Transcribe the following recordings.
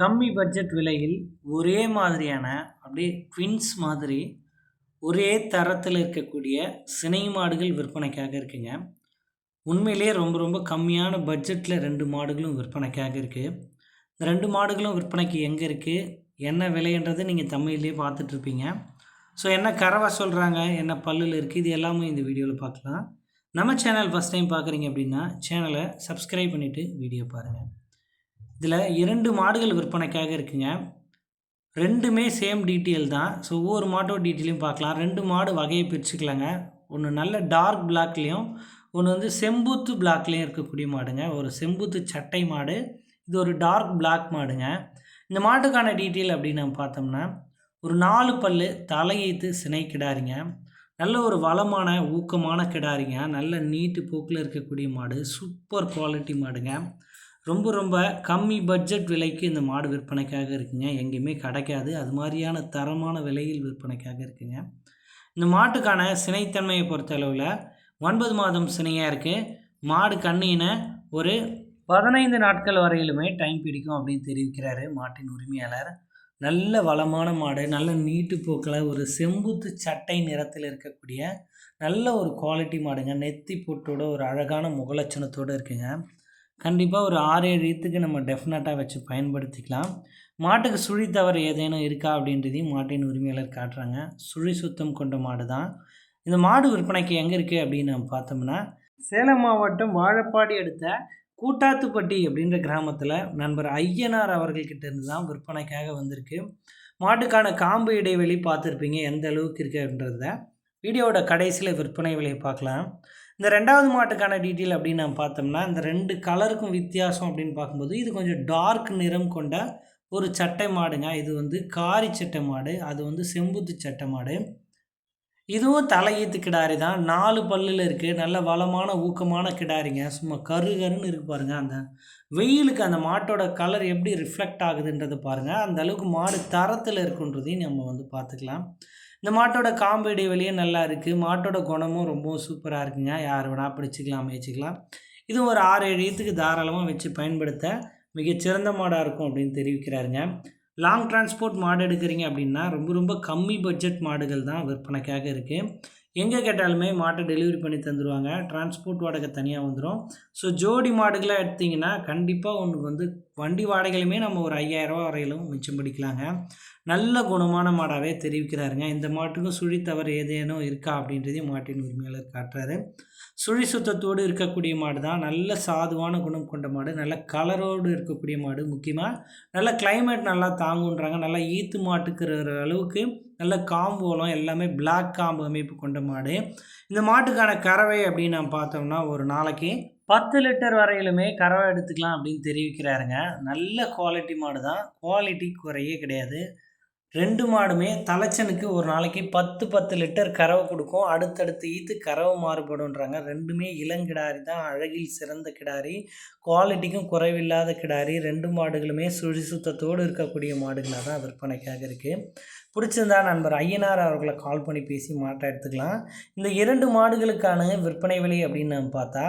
கம்மி பட்ஜெட் விலையில் ஒரே மாதிரியான அப்படியே ட்வின்ஸ் மாதிரி ஒரே தரத்தில் இருக்கக்கூடிய சினை மாடுகள் விற்பனைக்காக இருக்குங்க. உண்மையிலேயே ரொம்ப ரொம்ப கம்மியான பட்ஜெட்டில் ரெண்டு மாடுகளும் விற்பனைக்காக இருக்குது இந்த ரெண்டு மாடுகளும் விற்பனைக்கு எங்கே இருக்குது என்ன விலைன்றது நீங்கள் தமிழ்லேயே பார்த்துட்ருப்பீங்க ஸோ என்ன கறவை சொல்கிறாங்க என்ன பல்லில் இருக்குது இது எல்லாமே இந்த வீடியோவில் பார்க்கலாம். நம்ம சேனல் ஃபஸ்ட் டைம் பார்க்குறீங்க அப்படின்னா சேனலை சப்ஸ்கிரைப் பண்ணிவிட்டு வீடியோ பாருங்கள் இதில் இரண்டு மாடுகள் விற்பனைக்காக இருக்குங்க. ரெண்டுமே சேம் டீட்டெயில் தான். ஸோ ஒவ்வொரு மாட்டோட டீட்டெயிலையும் பார்க்கலாம். ரெண்டு மாடு வகையை பிரிச்சுக்கலாங்க. ஒன்று நல்ல டார்க் பிளாக்லேயும் ஒன்று வந்து செம்பூத்து பிளாக்லேயும் இருக்கக்கூடிய மாடுங்க. ஒரு செம்பூத்து சட்டை மாடு இது ஒரு டார்க் பிளாக் மாடுங்க. இந்த மாட்டுக்கான டீட்டெயில் அப்படின்னு நம்ம பார்த்தோம்னா ஒரு நாலு பல் தலையீத்து சினை கிடாரிங்க. நல்ல ஒரு வளமான ஊக்கமான கிடாரிங்க. நல்ல நீட்டு போக்கில் இருக்கக்கூடிய மாடு. சூப்பர் குவாலிட்டி மாடுங்க. ரொம்ப ரொம்ப கம்மி பட்ஜெட் விலைக்கு இந்த மாடு விற்பனைக்காக இருக்குங்க. எங்கேயுமே கிடைக்காது. அது மாதிரியான தரமான விலையில் விற்பனைக்காக இருக்குங்க. இந்த மாட்டுக்கான சினைத்தன்மையை பொறுத்த அளவில் ஒன்பது மாதம் சினையாக இருக்குது மாடு கண்ணின ஒரு பதினைந்து நாட்கள் வரையிலுமே டைம் பிடிக்கும் அப்படின்னு தெரிவிக்கிறாரு மாட்டின் உரிமையாளர். நல்ல வளமான மாடு நல்ல நீட்டு போக்கில் ஒரு செம்புத்து சட்டை நிறத்தில் இருக்கக்கூடிய நல்ல ஒரு குவாலிட்டி மாடுங்க. நெத்தி போட்டோட ஒரு அழகான முகலட்சணத்தோடு இருக்குங்க. கண்டிப்பாக ஒரு ஆறு ஏழு ஈத்துக்கு நம்ம டெஃபினட்டாக வச்சு பயன்படுத்திக்கலாம். மாட்டுக்கு சுழி தவறு ஏதேனும் இருக்கா அப்படின்றதையும் மாட்டின் உரிமையாளர் காட்டுறாங்க. சுழி சுத்தம் கொண்ட மாடு தான். இந்த மாடு விற்பனைக்கு எங்கே இருக்குது அப்படின்னு நம்ம பார்த்தோம்னா சேலம் மாவட்டம் வாழப்பாடி அடுத்த கூட்டாத்துப்பட்டி அப்படின்ற கிராமத்தில் நண்பர் ஐயனார் அவர்கள்கிட்ட இருந்து தான் விற்பனைக்காக வந்திருக்கு. மாட்டுக்கான காம்பு இடைவெளி பார்த்துருப்பீங்க எந்த அளவுக்கு இருக்குன்றத வீடியோவோட கடைசியில் விற்பனை விலையை பார்க்கலாம். இந்த ரெண்டாவது மாட்டுக்கான டீட்டெயில் அப்படின்னு நம்ம பார்த்தோம்னா இந்த ரெண்டு கலருக்கும் வித்தியாசம் அப்படின்னு பார்க்கும்போது இது கொஞ்சம் டார்க் நிறம் கொண்ட ஒரு சட்டை மாடுங்க. இது வந்து காரி சட்டை மாடு அது வந்து செம்புத்து சட்டை மாடு. இதுவும் தலையீத்து கிடாரி தான். நாலு பல்லில் இருக்குது நல்ல வளமான ஊக்கமான கிடாரிங்க. சும்மா கரு கருன்னு இருக்கு பாருங்கள் அந்த வெயிலுக்கு அந்த மாட்டோட கலர் எப்படி ரிஃப்ளெக்ட் ஆகுதுன்றதை பாருங்கள் அந்த அளவுக்கு மாடு தரத்தில் இருக்குன்றதையும் நம்ம வந்து பார்த்துக்கலாம். இந்த மாட்டோட காம்பு இடைவெளியும் நல்லா இருக்குது மாட்டோட குணமும் ரொம்பவும் சூப்பராக இருக்குங்க. யார் வேணால் பிடிச்சிக்கலாம் மேய்ச்சிக்கலாம் இது ஒரு ஆறு ஏழு ஈத்துக்கு தாராளமாக வச்சு பயன்படுத்த மிகச்சிறந்த மாடாக இருக்கும் அப்படின்னு தெரிவிக்கிறாருங்க. லாங் டிரான்ஸ்போர்ட் மாடு எடுக்கிறீங்க அப்படின்னா ரொம்ப ரொம்ப கம்மி பட்ஜெட் மாடுகள் தான் விற்பனைக்காக இருக்குது எங்கே கேட்டாலுமே மாட்டை டெலிவரி பண்ணி தந்துடுவாங்க டிரான்ஸ்போர்ட் வாடகை தனியாக வந்துடும் ஸோ ஜோடி மாடுகளாக எடுத்திங்கன்னா கண்டிப்பாக ஒன்று வந்து வண்டி வாடகையிலுமே நம்ம ஒரு ஐயாயிரரூவா வரையிலும் மிச்சம் பிடிக்கலாங்க. நல்ல குணமான மாடாகவே தெரிவிக்கிறாருங்க. இந்த மாட்டுக்கும் சுழி தவறு ஏதேனும் இருக்கா அப்படின்றதையும் மாட்டின் உரிமையாளர் காட்டுறாரு. சுழி சுத்தத்தோடு இருக்கக்கூடிய மாடு தான் நல்ல சாதுவான குணம் கொண்ட மாடு. நல்ல கலரோடு இருக்கக்கூடிய மாடு முக்கியமாக நல்ல கிளைமேட் நல்லா தாங்குன்றாங்க. நல்லா ஈத்து மாட்டுக்கிற அளவுக்கு நல்ல காம்போலாம் எல்லாமே பிளாக் காம்பு அமைப்பு கொண்ட மாடு. இந்த மாட்டுக்கான கறவை அப்படின்னு நம்ம பார்த்தோம்னா ஒரு நாளைக்கு பத்து லிட்டர் வரையிலுமே கறவை எடுத்துக்கலாம் அப்படின்னு தெரிவிக்கிறாருங்க. நல்ல குவாலிட்டி மாடு தான் குவாலிட்டி குறையே கிடையாது. ரெண்டு மாடுமே தலைச்சனுக்கு ஒரு நாளைக்கு பத்து பத்து லிட்டர் கறவை கொடுக்கும். அடுத்தடுத்து ஈத்து கறவை மாறுபடுன்றாங்க ரெண்டுமே இளங்கிடாரி தான். அழகில் சிறந்த கிடாரி. குவாலிட்டிக்கும் குறைவில்லாத கிடாரி. ரெண்டு மாடுகளுமே சுழி சுத்தத்தோடு இருக்கக்கூடிய மாடுகளாக தான் விற்பனைக்காக இருக்குது பிடிச்சிருந்தா நண்பர் ஐயனார் அவர்களை கால் பண்ணி பேசி மாட்டை எடுத்துக்கலாம். இந்த இரண்டு மாடுகளுக்கான விற்பனை விலை அப்படின்னு நம்ம பார்த்தா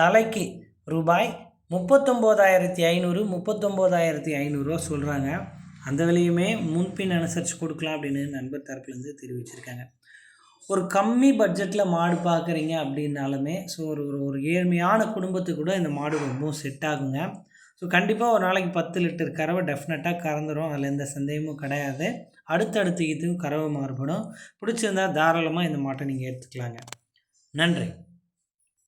தலைக்கு ரூபாய் முப்பத்தொம்போதாயிரத்தி ஐநூறு முப்பத்தொம்போதாயிரத்தி ஐநூறுரூவா சொல்கிறாங்க அந்த விலையுமே முன்பின் அனுசரித்து கொடுக்கலாம் அப்படின்னு நண்பர் தரப்புலேருந்து தெரிவிச்சிருக்காங்க. ஒரு கம்மி பட்ஜெட்டில் மாடு பார்க்குறீங்க அப்படின்னாலுமே ஸோ ஒரு ஒரு ஒரு ஏழ்மையான குடும்பத்துக்கு கூட இந்த மாடு ரொம்பவும் செட் ஆகுங்க. ஸோ கண்டிப்பாக ஒரு நாளைக்கு பத்து லிட்டர் கறவை டெஃபினட்டாக கறந்துடும் அதில் எந்த சந்தேகமும் கிடையாது. அடுத்தடுத்து இதுவும் கறவை மாறுபடும். பிடிச்சிருந்தால் தாராளமாக இந்த மாட்டை நீங்கள் எடுத்துக்கலாங்க. நன்றி.